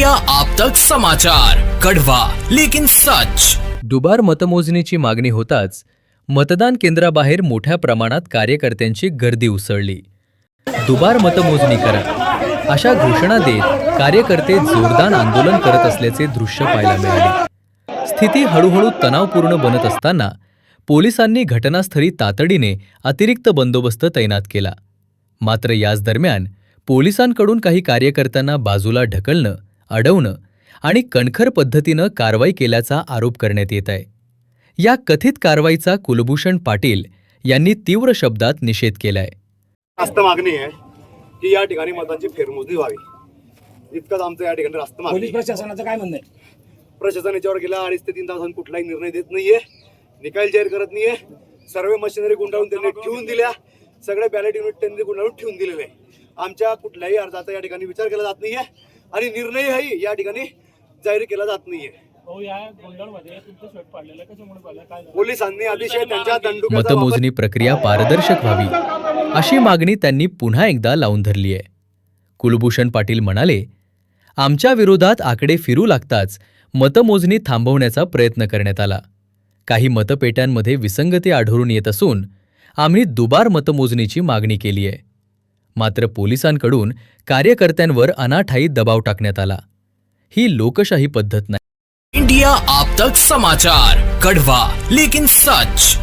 India आप तक समाचार कड़वा लेकिन सच। दुबार मतमोजणीची मागणी होताच मतदान केंद्राबाहेर मोठ्या प्रमाणात कार्यकर्त्यांची गर्दी उसळली. दुबार मतमोजणी करा. अशा घोषणा देत कार्यकर्ते जोरदार आंदोलन करत असल्याचे दृश्य पाहायला मिळाले. स्थिती हळूहळू तणावपूर्ण बनत असताना पोलिसांनी घटनास्थळी तातडीने अतिरिक्त बंदोबस्त तैनात केला. मात्र याच दरम्यान पोलिसांकडून काही कार्यकर्त्यांना बाजूला ढकलणं अडवणं आणि कणखर पद्धतीनं कारवाई केल्याचा आरोप करण्यात येत आहे. या कथित कारवाईचा कुलभूषण पाटील यांनी तीव्र शब्दात निषेध केलाय. रास्त मागणी आहे की या ठिकाणी मतांची फेरमोजणी व्हावी. इतकंच आमचं या ठिकाणी रास्त मागणी पोलीस प्रशासनाचं काय म्हणणं आहे? प्रशासन याच्यावर गेल्या अडीच ते तीन तासांत कुठलाही निर्णय देत नाहीये. निकाल जाहीर करत नाहीये. सर्व मशिनरी गुंडाळून त्यांनी ठेवून दिल्या. सगळे बॅलेट युनिट त्यांनी गुंडाळून ठेवून दिलेले. आहे आमच्या कुठल्याही अर्जाचा या ठिकाणी विचार केला जात नाहीये. आणि निर्णयही या ठिकाणी जाहीर केला जात नाहीये. हो या गोंधळमध्ये तुमचं शर्ट पाडलेलं कशामुळे पाडलं? काय झालं? पोलिसांनी अतिशय त्यांच्या वापर मतमोजणी प्रक्रिया पारदर्शक व्हावी अशी मागणी त्यांनी पुन्हा एकदा लावून धरली आहे. कुलभूषण पाटील म्हणाले आमच्या विरोधात आकडे फिरू लागताच मतमोजणी थांबवण्याचा प्रयत्न करण्यात आला. काही मतपेट्यांमध्ये विसंगती आढळून येत असून आम्ही दुबार मतमोजणीची मागणी केली आहे. मात्र पोलिसांकडून कार्यकर्त्यांवर अनाठायी दबाव टाकण्यात आला. ही लोकशाही पद्धत नाही. इंडिया आप तक समाचार कड़वा लेकिन सच.